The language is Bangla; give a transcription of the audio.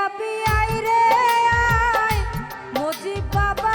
বাপি আই রে আয় মজিব বাবা